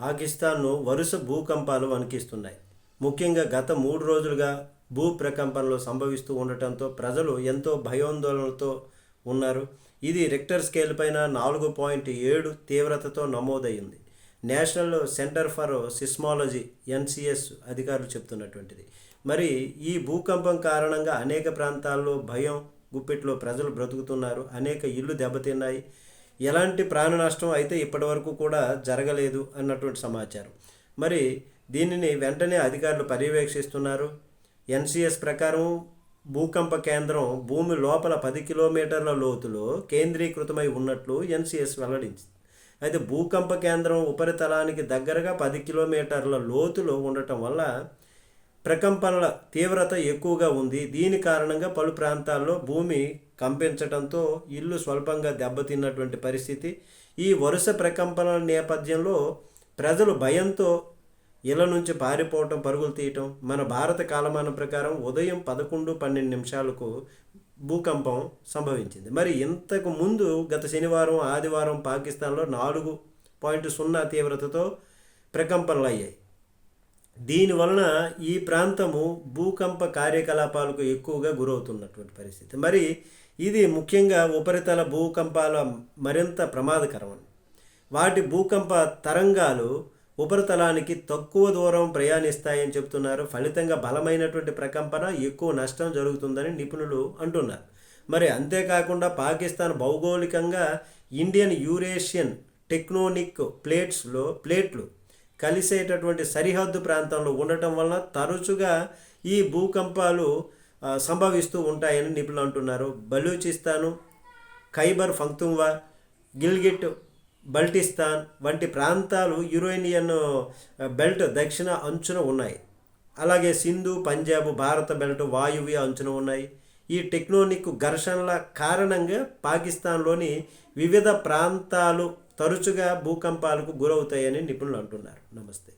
పాకిస్తాన్ను వరుస భూకంపాలు వణికిస్తున్నాయి. ముఖ్యంగా గత మూడు రోజులుగా భూ ప్రకంపనలు సంభవిస్తూ ఉండటంతో ప్రజలు ఎంతో భయాందోళనలతో ఉన్నారు. ఇది రిక్టర్ స్కేల్ పైన నాలుగు పాయింట్ ఏడు తీవ్రతతో నమోదయ్యింది national centre for seismology NCS అధికారులు చెప్తున్నటువంటిది మరి ఈ భూకంపం కారణంగా అనేక ప్రాంతాల్లో భయం గుప్పిట్లో ప్రజలు బ్రతుకుతున్నారు. అనేక ఇళ్ళు దెబ్బతిన్నాయి. ఎలాంటి ప్రాణ నష్టం అయితే ఇప్పటివరకు కూడా జరగలేదు అన్నటువంటి సమాచారం. మరి దీనిని వెంటనే అధికారులు పర్యవేక్షిస్తున్నారు. ఎన్సిఎస్ ప్రకారం భూకంప కేంద్రం భూమి లోపల పది కిలోమీటర్ల లోతులో కేంద్రీకృతమై ఉన్నట్లు ఎన్సిఎస్ వెల్లడించింది. అయితే భూకంప కేంద్రం ఉపరితలానికి దగ్గరగా పది కిలోమీటర్ల లోతులో ఉండటం వల్ల ప్రకంపనల తీవ్రత ఎక్కువగా ఉంది. దీని కారణంగా పలు ప్రాంతాల్లో భూమి కంపించడంతో ఇల్లు స్వల్పంగా దెబ్బతిన్నటువంటి పరిస్థితి. ఈ వరుస ప్రకంపనల నేపథ్యంలో ప్రజలు భయంతో ఇళ్ళ నుంచి పారిపోవటం పరుగులు తీయటం మన భారత కాలమానం ప్రకారం ఉదయం పదకొండు పన్నెండు నిమిషాలకు భూకంపం సంభవించింది. మరి ఇంతకు ముందు గత శనివారం ఆదివారం పాకిస్తాన్లో నాలుగు పాయింట్ సున్నా తీవ్రతతో ప్రకంపనలు అయ్యాయి దీనివలన ఈ ప్రాంతము భూకంప కార్యకలాపాలకు ఎక్కువగా గురవుతున్నటువంటి పరిస్థితి. మరి ఇది ముఖ్యంగా ఉపరితల భూకంపాల మరింత ప్రమాదకరం వాటి భూకంప తరంగాలు ఉపరితలానికి తక్కువ దూరం ప్రయాణిస్తాయని చెప్తున్నారు ఫలితంగా బలమైనటువంటి ప్రకంపన ఎక్కువ నష్టం జరుగుతుందని నిపుణులు అంటున్నారు. మరి అంతేకాకుండా పాకిస్తాన్ భౌగోళికంగా ఇండియన్ యూరేషియన్ టెక్నోనిక్ ప్లేట్స్లో ప్లేట్లు కలిసేటటువంటి సరిహద్దు ప్రాంతంలో ఉండటం వలన తరచుగా ఈ భూకంపాలు సంభవిస్తూ ఉంటాయని నిపుణులు అంటున్నారు. బలూచిస్తాను ఖైబర్ ఫంక్తుంవా గిల్గిట్ బల్టిస్తాన్ వంటి ప్రాంతాలు యురేనియన్ బెల్ట్ దక్షిణ అంచున ఉన్నాయి. అలాగే సింధు పంజాబ్ భారత బెల్ట్ వాయువ్య అంచున ఉన్నాయి. ఈ టెక్నోనిక్ ఘర్షణల కారణంగా పాకిస్తాన్లోని వివిధ ప్రాంతాలు తరచుగా భూకంపాలకు గురవుతాయని నిపుణులు అంటున్నారు. నమస్తే.